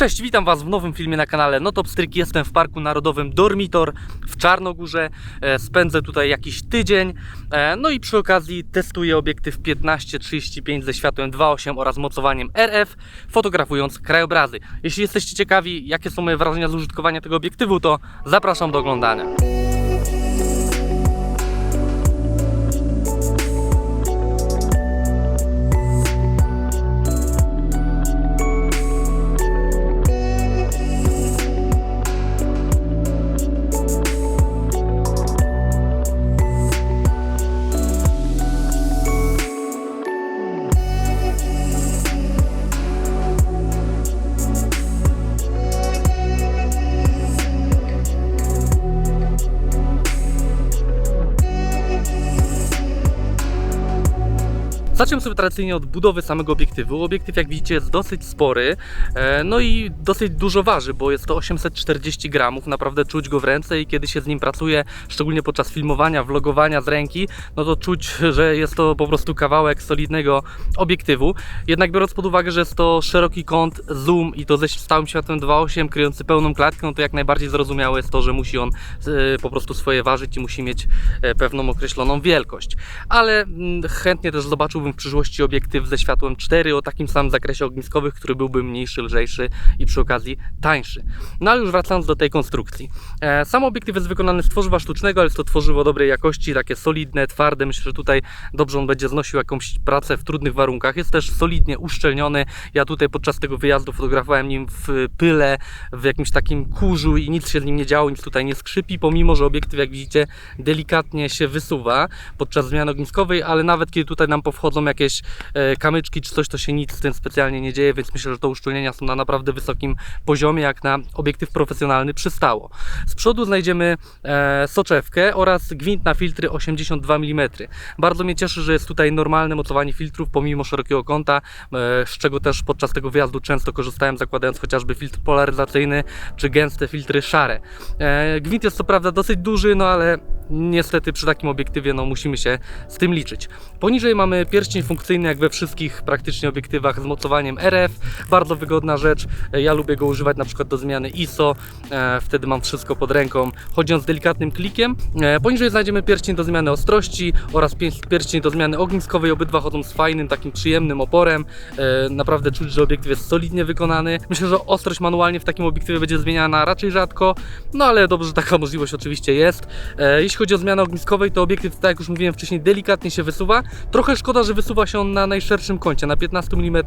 Cześć, witam Was w nowym filmie na kanale Notopstryk. Jestem w Parku Narodowym Dormitor w Czarnogórze. E, Spędzę tutaj jakiś tydzień. E, No i przy okazji testuję obiektyw 15-35 ze światłem 2.8 oraz mocowaniem RF, fotografując krajobrazy. Jeśli jesteście ciekawi, jakie są moje wrażenia z użytkowania tego obiektywu, to zapraszam do oglądania. Zacznę sobie tradycyjnie od budowy samego obiektywu. Obiektyw, jak widzicie, jest dosyć spory, e, no i dosyć dużo waży, bo jest to 840 gramów. Naprawdę czuć go w ręce i kiedy się z nim pracuje, szczególnie podczas filmowania, vlogowania z ręki, no to czuć, że jest to po prostu kawałek solidnego obiektywu. Jednak biorąc pod uwagę, że jest to szeroki kąt, zoom i to ze stałym światłem 2.8 kryjący pełną klatkę, no to jak najbardziej zrozumiałe jest to, że musi on e, po prostu swoje ważyć i musi mieć e, pewną określoną wielkość. Ale mm, chętnie też zobaczyłbym w przyszłości obiektyw ze światłem 4 o takim samym zakresie ogniskowych, który byłby mniejszy, lżejszy i przy okazji tańszy. No ale już wracając do tej konstrukcji. E, Sam obiektyw jest wykonany z tworzywa sztucznego, ale jest to tworzywo dobrej jakości, takie solidne, twarde. Myślę, że tutaj dobrze on będzie znosił jakąś pracę w trudnych warunkach. Jest też solidnie uszczelniony. Ja tutaj podczas tego wyjazdu fotografowałem nim w pyle, w jakimś takim kurzu i nic się z nim nie działo, nic tutaj nie skrzypi, pomimo, że obiektyw, jak widzicie, delikatnie się wysuwa podczas zmiany ogniskowej, ale nawet kiedy tutaj nam powchodzą jakieś e, kamyczki czy coś, to się nic z tym specjalnie nie dzieje, więc myślę, że to uszczelnienia są na naprawdę wysokim poziomie, jak na obiektyw profesjonalny przystało. Z przodu znajdziemy e, soczewkę oraz gwint na filtry 82 mm. Bardzo mnie cieszy, że jest tutaj normalne mocowanie filtrów pomimo szerokiego kąta, e, z czego też podczas tego wyjazdu często korzystałem, zakładając chociażby filtr polaryzacyjny czy gęste filtry szare. Gwint jest co prawda dosyć duży, no ale niestety przy takim obiektywie no, musimy się z tym liczyć. Poniżej mamy pierścień funkcyjny, jak we wszystkich praktycznie obiektywach z mocowaniem RF. Bardzo wygodna rzecz. E, Ja lubię go używać na przykład do zmiany ISO. E, wtedy mam wszystko pod ręką. Z delikatnym klikiem. E, poniżej znajdziemy pierścień do zmiany ostrości oraz pierścień do zmiany ogniskowej. Obydwa chodzą z fajnym, takim przyjemnym oporem. Naprawdę czuć, że obiektyw jest solidnie wykonany. Myślę, że ostrość manualnie w takim obiektywie będzie zmieniana raczej rzadko, no ale dobrze, że taka możliwość oczywiście jest. Jeśli chodzi o zmianę ogniskowej, to obiektyw, tak jak już mówiłem wcześniej, delikatnie się wysuwa. Trochę szkoda, że wysuwa się on na najszerszym kącie, na 15 mm,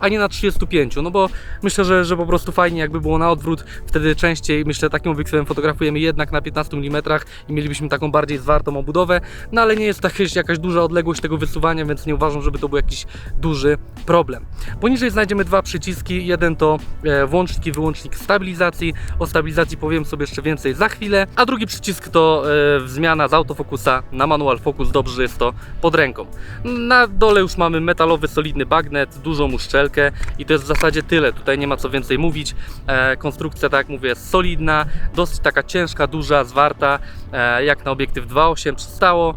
a nie na 35, no bo myślę, że, że po prostu fajnie jakby było na odwrót, wtedy częściej, myślę, takim obiektywem fotografujemy jednak na 15 mm i mielibyśmy taką bardziej zwartą obudowę, no ale nie jest jakaś, jakaś duża odległość tego wysuwania, więc nie uważam, żeby to był jakiś duży problem. Poniżej znajdziemy dwa przyciski, jeden to e, włącznik i wyłącznik stabilizacji, o stabilizacji powiem sobie jeszcze więcej za chwilę, a drugi przycisk to e, zmiana z autofokusa na manual focus, dobrze jest to pod ręką. Na dole już mamy metalowy, solidny bagnet, dużą uszczelkę i to jest w zasadzie tyle. Tutaj nie ma co więcej mówić. E, konstrukcja, tak jak mówię, jest solidna, dosyć taka ciężka, duża, zwarta, e, jak na obiektyw 2.8 przystało.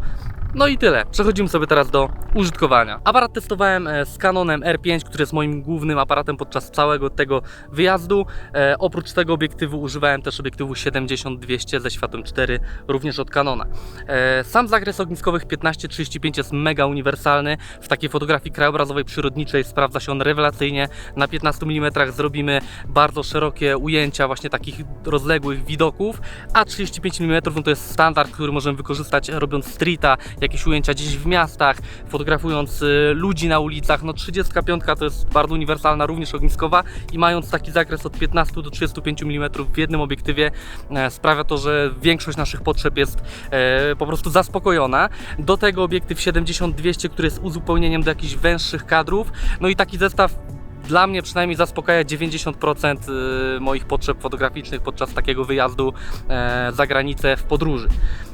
No i tyle. Przechodzimy sobie teraz do użytkowania. Aparat testowałem e, z Canonem R5, który jest moim głównym aparatem podczas całego tego wyjazdu. E, oprócz tego obiektywu używałem też obiektywu 70-200 ze światłem 4, również od Canona. E, sam zakres ogniskowych 15-35 jest mega uniwersalny. W takiej fotografii krajobrazowej, przyrodniczej sprawdza się on rewelacyjnie. Na 15 mm zrobimy bardzo szerokie ujęcia właśnie takich rozległych widoków, a 35 mm no to jest standard, który możemy wykorzystać robiąc streeta, jakieś ujęcia gdzieś w miastach, fotografując y, ludzi na ulicach. No 35 to jest bardzo uniwersalna, również ogniskowa i mając taki zakres od 15 do 35 mm w jednym obiektywie e, sprawia to, że większość naszych potrzeb jest e, po prostu zaspokojona. Do tego obiektyw 70-200, który jest uzupełnieniem do jakichś węższych kadrów. No i taki zestaw dla mnie przynajmniej zaspokaja 90% y, moich potrzeb fotograficznych podczas takiego wyjazdu e, za granicę w podróży.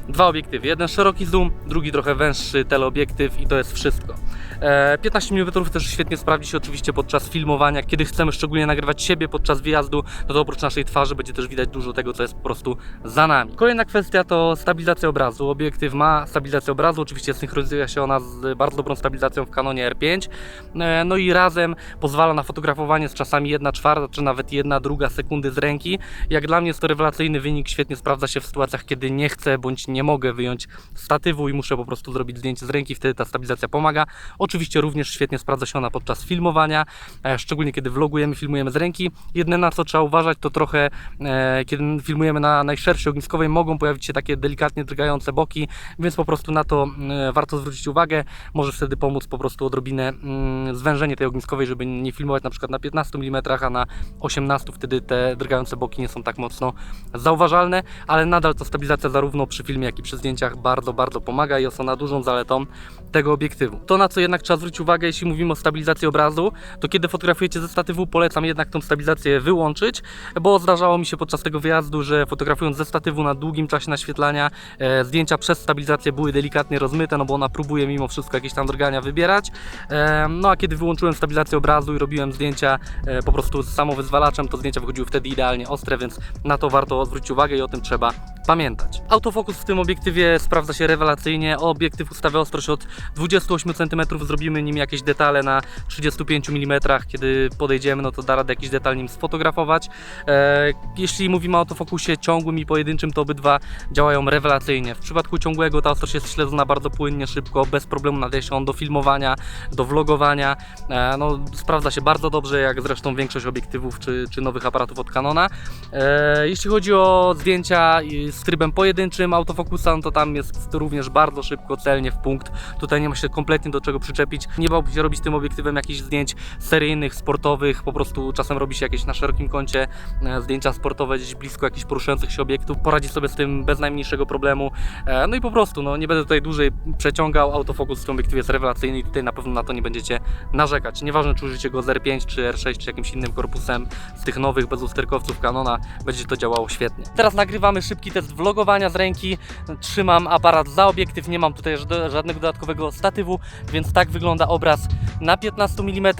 Dwa obiektywy, jeden szeroki zoom, drugi trochę węższy teleobiektyw i to jest wszystko. E, 15 mm też świetnie sprawdzi się oczywiście podczas filmowania, kiedy chcemy szczególnie nagrywać siebie podczas wyjazdu, no to oprócz naszej twarzy będzie też widać dużo tego, co jest po prostu za nami. Kolejna kwestia to stabilizacja obrazu. Obiektyw ma stabilizację obrazu, oczywiście synchronizuje się ona z bardzo dobrą stabilizacją w Canonie R5, e, no i razem pozwala na fotografowanie z czasami 1 czwarta, czy nawet 1 druga sekundy z ręki. Jak dla mnie jest to rewelacyjny wynik, świetnie sprawdza się w sytuacjach, kiedy nie chcę bądź nie mogę wyjąć statywu i muszę po prostu zrobić zdjęcie z ręki, wtedy ta stabilizacja pomaga. Oczywiście również świetnie sprawdza się ona podczas filmowania, e, szczególnie kiedy vlogujemy, filmujemy z ręki. Jedyne na co trzeba uważać to trochę, e, kiedy filmujemy na najszerszej ogniskowej mogą pojawić się takie delikatnie drgające boki, więc po prostu na to e, warto zwrócić uwagę. Może wtedy pomóc po prostu odrobinę mm, zwężenie tej ogniskowej, żeby nie filmować na przykład na 15 mm, a na 18 wtedy te drgające boki nie są tak mocno zauważalne, ale nadal to stabilizacja zarówno przy filmie, jak i przy zdjęciach bardzo, bardzo pomaga i jest ona dużą zaletą tego obiektywu. To na co jednak trzeba zwrócić uwagę, jeśli mówimy o stabilizacji obrazu, to kiedy fotografujecie ze statywu, polecam jednak tą stabilizację wyłączyć, bo zdarzało mi się podczas tego wyjazdu, że fotografując ze statywu na długim czasie naświetlania, e, zdjęcia przez stabilizację były delikatnie rozmyte, no bo ona próbuje mimo wszystko jakieś tam drgania wybierać. E, no a kiedy wyłączyłem stabilizację obrazu i robiłem zdjęcia e, po prostu z samowyzwalaczem, to zdjęcia wychodziły wtedy idealnie ostre, więc na to warto zwrócić uwagę i o tym trzeba pamiętać. Autofokus w tym obiektywie sprawdza się rewelacyjnie. Obiektyw ustawia ostrość od 28 cm, zrobimy nim jakieś detale na 35 mm. Kiedy podejdziemy, no to da radę jakiś detal nim sfotografować. E, jeśli mówimy o autofokusie ciągłym i pojedynczym, to obydwa działają rewelacyjnie. W przypadku ciągłego ta ostrość jest śledzona bardzo płynnie, szybko, bez problemu nadaje się on do filmowania, do vlogowania. E, no, sprawdza się bardzo dobrze, jak zresztą większość obiektywów czy, czy nowych aparatów od Canona. E, jeśli chodzi o zdjęcia z trybem pojedynczym autofokusa, no to tam jest również bardzo szybko, celnie w punkt. Tutaj nie ma się kompletnie do czego przyczepić. Nie bałbym się robić tym obiektywem jakichś zdjęć seryjnych, sportowych, po prostu czasem robi się jakieś na szerokim kącie e, zdjęcia sportowe gdzieś blisko jakichś poruszających się obiektów. Poradzi sobie z tym bez najmniejszego problemu. E, no i po prostu, no nie będę tutaj dłużej przeciągał. Autofokus w tym obiektywie jest rewelacyjny i tutaj na pewno na to nie będziecie narzekać. Nieważne czy użycie go z R5 czy R6 czy jakimś innym korpusem z tych nowych bezusterkowców Canona, będzie to działało świetnie. Teraz nagrywamy szybki test vlogowania z ręki. Trzymam aparat za obiektyw, nie mam tutaj ża- żadnego dodatkowego statywu, więc tak wygląda obraz na 15 mm.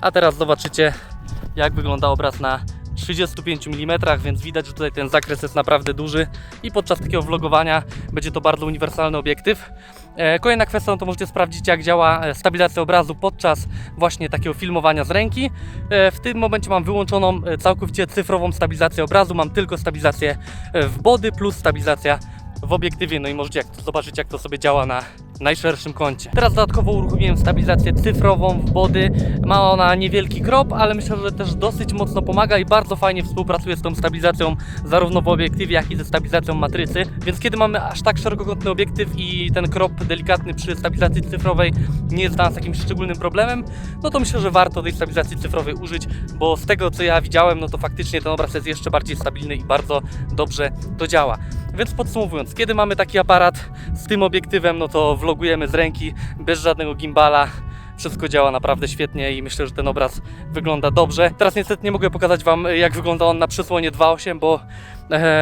A teraz zobaczycie jak wygląda obraz na 35 mm, więc widać, że tutaj ten zakres jest naprawdę duży i podczas takiego vlogowania będzie to bardzo uniwersalny obiektyw. E, Kolejna kwestia, no to możecie sprawdzić jak działa e, stabilizacja obrazu podczas właśnie takiego filmowania z ręki. E, W tym momencie mam wyłączoną całkowicie cyfrową stabilizację obrazu, mam tylko stabilizację w body plus stabilizacja w obiektywie, no i możecie jak, zobaczyć jak to sobie działa na najszerszym kącie. Teraz dodatkowo uruchomiłem stabilizację cyfrową w body. Ma ona niewielki krop, ale myślę, że też dosyć mocno pomaga i bardzo fajnie współpracuje z tą stabilizacją zarówno w obiektywie, jak i ze stabilizacją matrycy. Więc kiedy mamy aż tak szerokokątny obiektyw i ten krop delikatny przy stabilizacji cyfrowej nie jest dla nas jakimś szczególnym problemem, no to myślę, że warto tej stabilizacji cyfrowej użyć, bo z tego co ja widziałem, no to faktycznie ten obraz jest jeszcze bardziej stabilny i bardzo dobrze to działa. Więc podsumowując, kiedy mamy taki aparat z tym obiektywem, no to vlogujemy z ręki, bez żadnego gimbala. Wszystko działa naprawdę świetnie i myślę, że ten obraz wygląda dobrze. Teraz niestety nie mogę pokazać Wam, jak wygląda on na przysłonie 2.8, bo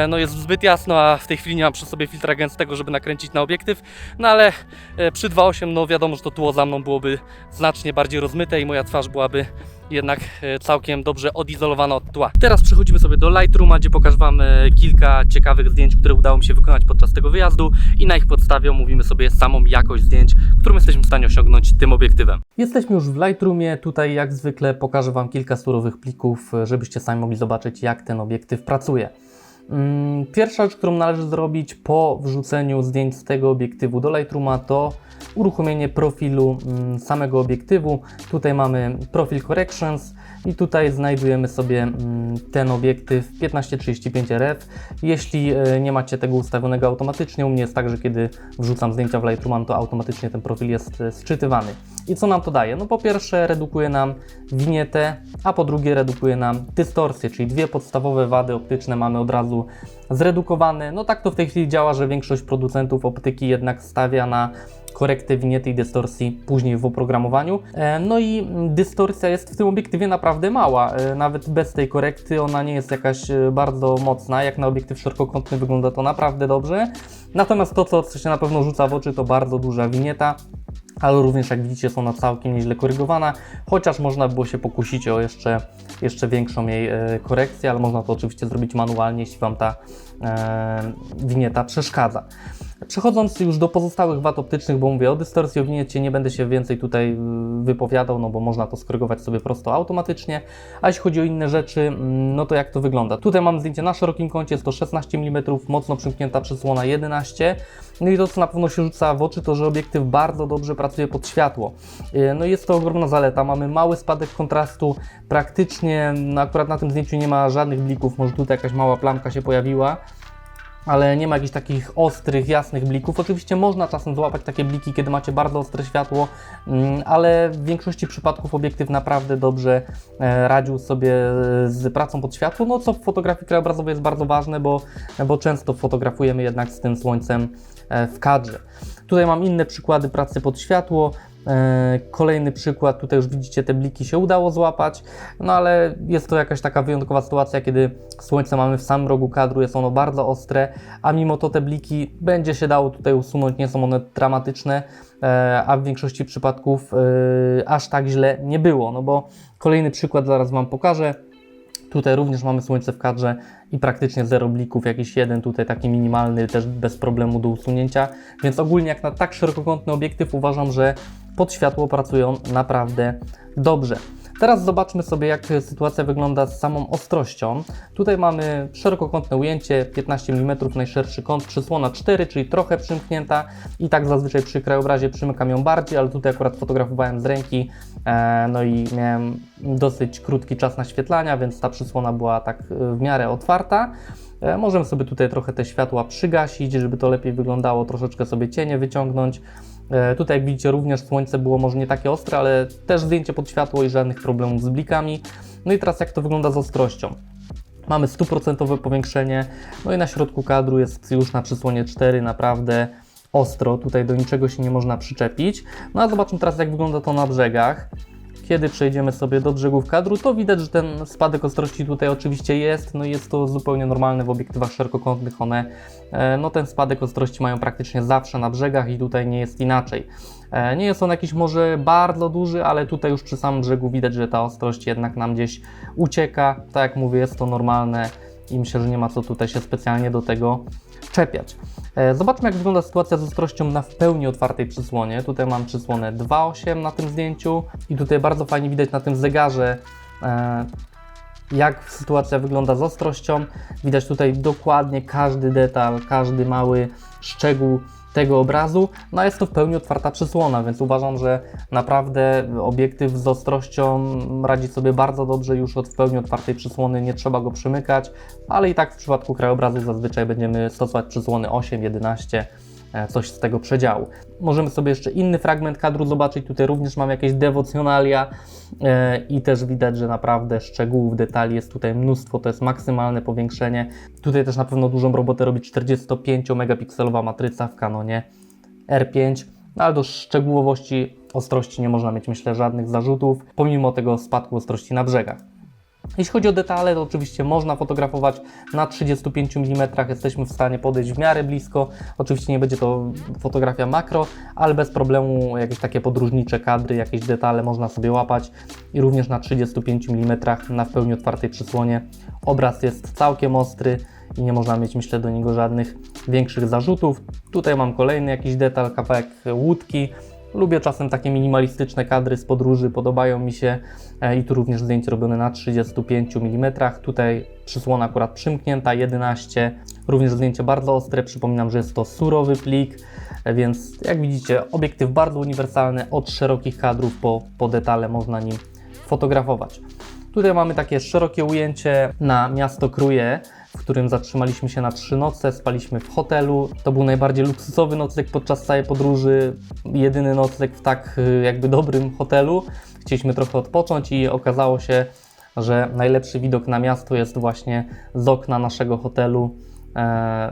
no jest zbyt jasno, a w tej chwili nie mam przy sobie filtra gęstego, żeby nakręcić na obiektyw. No ale e, przy 2.8, no wiadomo, że to tło za mną byłoby znacznie bardziej rozmyte i moja twarz byłaby jednak e, całkiem dobrze odizolowana od tła. Teraz przechodzimy sobie do Lightrooma, gdzie pokażę Wam e, kilka ciekawych zdjęć, które udało mi się wykonać podczas tego wyjazdu i na ich podstawie omówimy sobie samą jakość zdjęć, którą jesteśmy w stanie osiągnąć tym obiektywem. Jesteśmy już w Lightroomie, tutaj jak zwykle pokażę Wam kilka surowych plików, żebyście sami mogli zobaczyć jak ten obiektyw pracuje. Mm, Pierwsza rzecz, którą należy zrobić po wrzuceniu zdjęć z tego obiektywu do Lightrooma to uruchomienie profilu mm, samego obiektywu. Tutaj mamy profil Corrections i tutaj znajdujemy sobie mm, ten obiektyw 1535 RF. Jeśli e, nie macie tego ustawionego automatycznie, u mnie jest tak, że kiedy wrzucam zdjęcia w Lightrooma, to automatycznie ten profil jest e, sczytywany. I co nam to daje? No po pierwsze redukuje nam winietę, a po drugie redukuje nam dystorsję, czyli dwie podstawowe wady optyczne mamy od razu zredukowane. No tak to w tej chwili działa, że większość producentów optyki jednak stawia na korektę winiety i dystorsji później w oprogramowaniu. E, No i dystorsja jest w tym obiektywie naprawdę mała. E, Nawet bez tej korekty ona nie jest jakaś e, bardzo mocna. Jak na obiektyw szerokokątny wygląda to naprawdę dobrze. Natomiast to, co się na pewno rzuca w oczy, to bardzo duża winieta. ale również jak widzicie są ona całkiem nieźle korygowana, chociaż można było się pokusić o jeszcze, jeszcze większą jej korekcję, ale można to oczywiście zrobić manualnie, jeśli Wam ta e, winieta przeszkadza. Przechodząc już do pozostałych wad optycznych, bo mówię o dystorsji, o winiecie nie będę się więcej tutaj y, wypowiadał, no bo można to skorygować sobie prosto automatycznie, a jeśli chodzi o inne rzeczy, mm, no to jak to wygląda? Tutaj mam zdjęcie na szerokim kącie, jest to 16 mm, mocno przymknięta przysłona 11 no i to, co na pewno się rzuca w oczy, to że obiektyw bardzo dobrze pracuje pod światło. Y, No jest to ogromna zaleta. Mamy mały spadek kontrastu, praktycznie no akurat na tym zdjęciu nie ma żadnych blików, może tutaj jakaś mała plamka się pojawiła ale nie ma jakichś takich ostrych, jasnych blików. Oczywiście można czasem złapać takie bliki, kiedy macie bardzo ostre światło, mm, ale w większości przypadków obiektyw naprawdę dobrze e, radził sobie e, z pracą pod światło, no co w fotografii krajobrazowej jest bardzo ważne, bo, bo często fotografujemy jednak z tym słońcem e, w kadrze. Tutaj mam inne przykłady pracy pod światło. E, Kolejny przykład, tutaj już widzicie, te bliki się udało złapać, no ale jest to jakaś taka wyjątkowa sytuacja, kiedy słońce mamy w samym rogu kadru, jest ono bardzo ostre, a mimo to te bliki będzie się dało tutaj usunąć, nie są one dramatyczne, e, a w większości przypadków e, aż tak źle nie było, no bo kolejny przykład zaraz Wam pokażę. Tutaj również mamy słońce w kadrze i praktycznie zero blików, jakiś jeden tutaj taki minimalny, też bez problemu do usunięcia. Więc ogólnie jak na tak szerokokątny obiektyw uważam, że pod światło pracują naprawdę dobrze. Teraz zobaczmy sobie, jak sytuacja wygląda z samą ostrością. Tutaj mamy szerokokątne ujęcie, 15 mm, najszerszy kąt, przysłona 4, czyli trochę przymknięta i tak zazwyczaj przy krajobrazie przymykam ją bardziej, ale tutaj akurat fotografowałem z ręki, e, no i miałem dosyć krótki czas naświetlania, więc ta przysłona była tak e, w miarę otwarta. E, Możemy sobie tutaj trochę te światła przygasić, żeby to lepiej wyglądało, troszeczkę sobie cienie wyciągnąć. E, Tutaj jak widzicie również słońce było może nie takie ostre, ale też zdjęcie pod światło i żadnych problemów z blikami. No i teraz jak to wygląda z ostrością. Mamy 100% powiększenie, no i na środku kadru jest już na przysłonie 4 naprawdę ostro, tutaj do niczego się nie można przyczepić. No a zobaczmy teraz jak wygląda to na brzegach. Kiedy przejdziemy sobie do brzegów kadru, to widać, że ten spadek ostrości tutaj oczywiście jest, no jest to zupełnie normalne w obiektywach szerokokątnych, one, e, no ten spadek ostrości mają praktycznie zawsze na brzegach i tutaj nie jest inaczej. E, Nie jest on jakiś może bardzo duży, ale tutaj już przy samym brzegu widać, że ta ostrość jednak nam gdzieś ucieka. Tak jak mówię, jest to normalne i myślę, że nie ma co tutaj się specjalnie do tego czepiać. E, Zobaczmy, jak wygląda sytuacja z ostrością na w pełni otwartej przysłonie. Tutaj mam przysłonę 2.8 na tym zdjęciu i tutaj bardzo fajnie widać na tym zegarze, e, jak sytuacja wygląda z ostrością. Widać tutaj dokładnie każdy detal, każdy mały szczegół tego obrazu. No jest to w pełni otwarta przysłona, więc uważam, że naprawdę obiektyw z ostrością radzi sobie bardzo dobrze już od w pełni otwartej przysłony, nie trzeba go przymykać, ale i tak w przypadku krajobrazu zazwyczaj będziemy stosować przysłony 8, 11, e, coś z tego przedziału. Możemy sobie jeszcze inny fragment kadru zobaczyć, tutaj również mam jakieś dewocjonalia e, i też widać, że naprawdę szczegółów, detali jest tutaj mnóstwo, to jest maksymalne powiększenie. Tutaj też na pewno dużą robotę robi 45-megapikselowa matryca w Canonie R5, no ale do szczegółowości ostrości nie można mieć myślę żadnych zarzutów, pomimo tego spadku ostrości na brzegach. Jeśli chodzi o detale, to oczywiście można fotografować na 35 mm, jesteśmy w stanie podejść w miarę blisko. Oczywiście nie będzie to fotografia makro, ale bez problemu jakieś takie podróżnicze kadry, jakieś detale można sobie łapać i również na 35 mm na w pełni otwartej przysłonie obraz jest całkiem ostry i nie można mieć myślę do niego żadnych większych zarzutów. Tutaj mam kolejny jakiś detal, kawałek łódki, Lubię czasem takie minimalistyczne kadry z podróży, podobają mi się e, i tu również zdjęcie robione na 35 mm. Tutaj przysłona akurat przymknięta, 11. Również zdjęcie bardzo ostre, przypominam, że jest to surowy plik, e, więc jak widzicie obiektyw bardzo uniwersalny, od szerokich kadrów po, po detale można nim fotografować. Tutaj mamy takie szerokie ujęcie na miasto Kruje, w którym zatrzymaliśmy się na trzy noce, spaliśmy w hotelu. To był najbardziej luksusowy nocleg podczas całej podróży, jedyny nocleg w tak y, jakby dobrym hotelu. Chcieliśmy trochę odpocząć i okazało się, że najlepszy widok na miasto jest właśnie z okna naszego hotelu, e,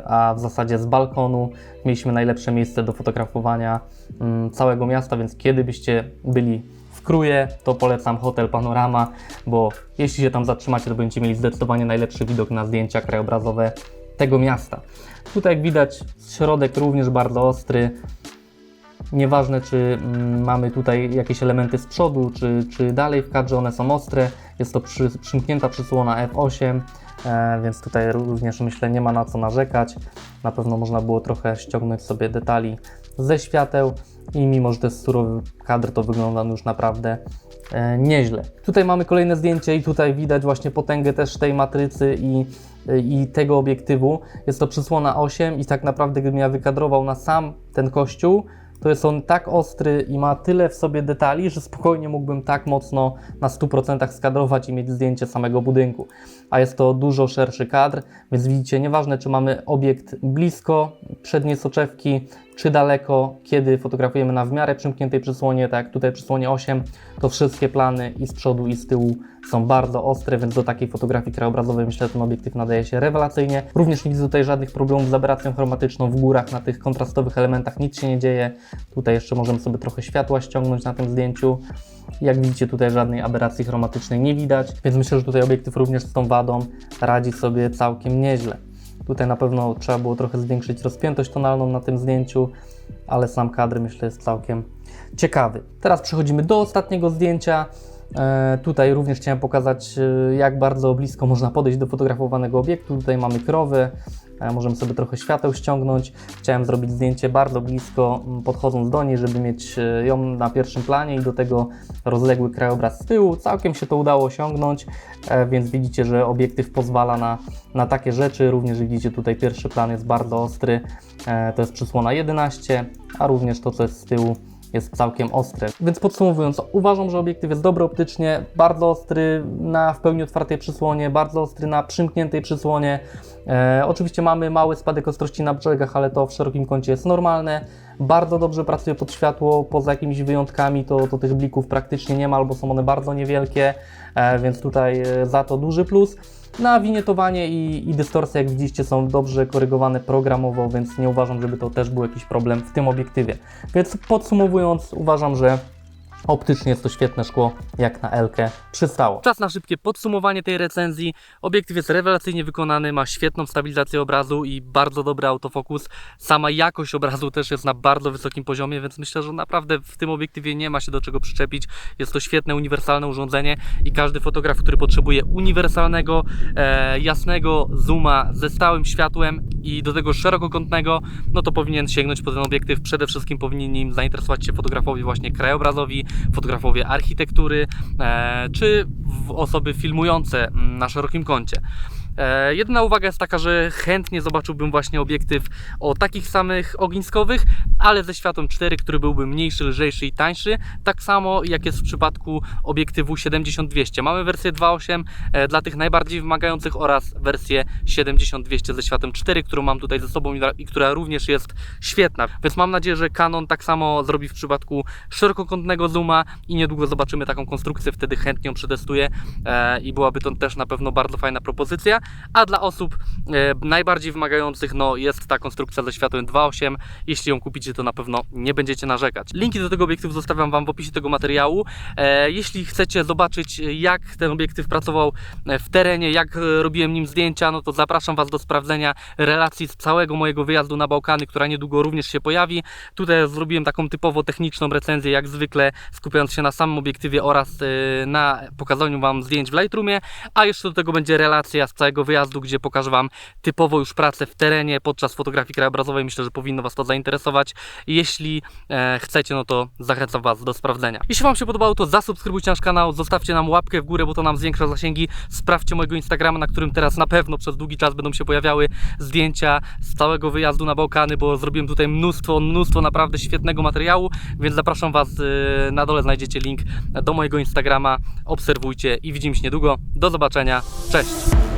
a w zasadzie z balkonu. Mieliśmy najlepsze miejsce do fotografowania mm, całego miasta, więc kiedy byście byli Kruje, to polecam hotel Panorama, bo jeśli się tam zatrzymacie, to będziecie mieli zdecydowanie najlepszy widok na zdjęcia krajobrazowe tego miasta. Tutaj jak widać środek również bardzo ostry. Nieważne, czy mm, mamy tutaj jakieś elementy z przodu, czy, czy dalej w kadrze, one są ostre. Jest to przy, przymknięta przysłona F8, e, więc tutaj również myślę nie ma na co narzekać. Na pewno można było trochę ściągnąć sobie detali ze świateł i mimo, że to jest surowy kadr, to wygląda już naprawdę e, nieźle. Tutaj mamy kolejne zdjęcie i tutaj widać właśnie potęgę też tej matrycy i, i tego obiektywu. Jest to przysłona 8 i tak naprawdę gdybym ja wykadrował na sam ten kościół, to jest on tak ostry i ma tyle w sobie detali, że spokojnie mógłbym tak mocno na 100% skadrować i mieć zdjęcie samego budynku. A jest to dużo szerszy kadr, więc widzicie, nieważne czy mamy obiekt blisko przedniej soczewki, czy daleko, kiedy fotografujemy na w miarę przymkniętej przysłonie, tak jak tutaj przysłonie 8, to wszystkie plany i z przodu i z tyłu są bardzo ostre, więc do takiej fotografii krajobrazowej myślę, że ten obiektyw nadaje się rewelacyjnie. Również nie widzę tutaj żadnych problemów z aberracją chromatyczną w górach, na tych kontrastowych elementach nic się nie dzieje. Tutaj jeszcze możemy sobie trochę światła ściągnąć na tym zdjęciu. Jak widzicie, tutaj żadnej aberracji chromatycznej nie widać, więc myślę, że tutaj obiektyw również z tą wadą radzi sobie całkiem nieźle. Tutaj na pewno trzeba było trochę zwiększyć rozpiętość tonalną na tym zdjęciu, ale sam kadr myślę jest całkiem ciekawy. Teraz przechodzimy do ostatniego zdjęcia. E, tutaj również chciałem pokazać, e, jak bardzo blisko można podejść do fotografowanego obiektu. Tutaj mamy krowy, e, możemy sobie trochę świateł ściągnąć. Chciałem zrobić zdjęcie bardzo blisko, podchodząc do niej, żeby mieć ją na pierwszym planie i do tego rozległy krajobraz z tyłu. Całkiem się to udało osiągnąć, więc widzicie, że obiektyw pozwala na, na takie rzeczy. Również widzicie tutaj pierwszy plan jest bardzo ostry, to jest przysłona 11, a również to, co jest z tyłu jest całkiem ostre. Więc podsumowując, uważam, że obiektyw jest dobry optycznie, bardzo ostry na w pełni otwartej przysłonie, bardzo ostry na przymkniętej przysłonie. E, oczywiście mamy mały spadek ostrości na brzegach, ale to w szerokim kącie jest normalne. Bardzo dobrze pracuje pod światło, poza jakimiś wyjątkami to, to tych blików praktycznie nie ma, albo są one bardzo niewielkie, e, więc tutaj e, za to duży plus. Na winietowanie i, i jak widzicie, są dobrze korygowane programowo, więc nie uważam, żeby to też był jakiś problem w tym obiektywie. Więc podsumowując, uważam, że optycznie jest to świetne szkło, jak na Elkę przystało. Czas na szybkie podsumowanie tej recenzji. Obiektyw jest rewelacyjnie wykonany, ma świetną stabilizację obrazu i bardzo dobry autofokus. Sama jakość obrazu też jest na bardzo wysokim poziomie, więc myślę, że naprawdę w tym obiektywie nie ma się do czego przyczepić. Jest to świetne, uniwersalne urządzenie i każdy fotograf, który potrzebuje uniwersalnego, e, jasnego zooma ze stałym światłem i do tego szerokokątnego, no to powinien sięgnąć po ten obiektyw. Przede wszystkim powinien nim zainteresować się fotografowie właśnie krajobrazowi, fotografowie architektury, e, czy osoby filmujące na szerokim kącie. E, Jedna uwaga jest taka, że chętnie zobaczyłbym właśnie obiektyw o takich samych ogniskowych, ale ze światłem 4, który byłby mniejszy, lżejszy i tańszy. Tak samo jak jest w przypadku obiektywu 70-200. Mamy wersję 2.8 e, dla tych najbardziej wymagających oraz wersję 70-200 ze światłem 4, którą mam tutaj ze sobą i ra- i która również jest świetna. Więc mam nadzieję, że Canon tak samo zrobi w przypadku szerokokątnego zooma i niedługo zobaczymy taką konstrukcję, wtedy chętnie ją przetestuję e, i byłaby to też na pewno bardzo fajna propozycja. A dla osób e, najbardziej wymagających, no jest ta konstrukcja ze światłem 2.8. Jeśli ją kupicie, to na pewno nie będziecie narzekać. Linki do tego obiektywu zostawiam Wam w opisie tego materiału. E, jeśli chcecie zobaczyć, jak ten obiektyw pracował e, w terenie, jak robiłem nim zdjęcia, no to zapraszam Was do sprawdzenia relacji z całego mojego wyjazdu na Bałkany, która niedługo również się pojawi. Tutaj zrobiłem taką typowo techniczną recenzję, jak zwykle, skupiając się na samym obiektywie oraz na pokazaniu Wam zdjęć w Lightroomie, a jeszcze do tego będzie relacja z całego wyjazdu, gdzie pokażę Wam typowo już pracę w terenie podczas fotografii krajobrazowej. Myślę, że powinno Was to zainteresować. Jeśli e, chcecie, no to zachęcam Was do sprawdzenia. Jeśli Wam się podobało, to zasubskrybujcie nasz kanał, zostawcie nam łapkę w górę, bo to nam zwiększa zasięgi. Sprawdźcie mojego Instagrama, na którym teraz na pewno przez długi czas będą się pojawiały zdjęcia z całego wyjazdu na Bałkany, bo zrobiłem tutaj mnóstwo, mnóstwo naprawdę świetnego materiału, więc zapraszam Was. e, Na dole znajdziecie link do mojego Instagrama. Obserwujcie i widzimy się niedługo. Do zobaczenia. Cześć!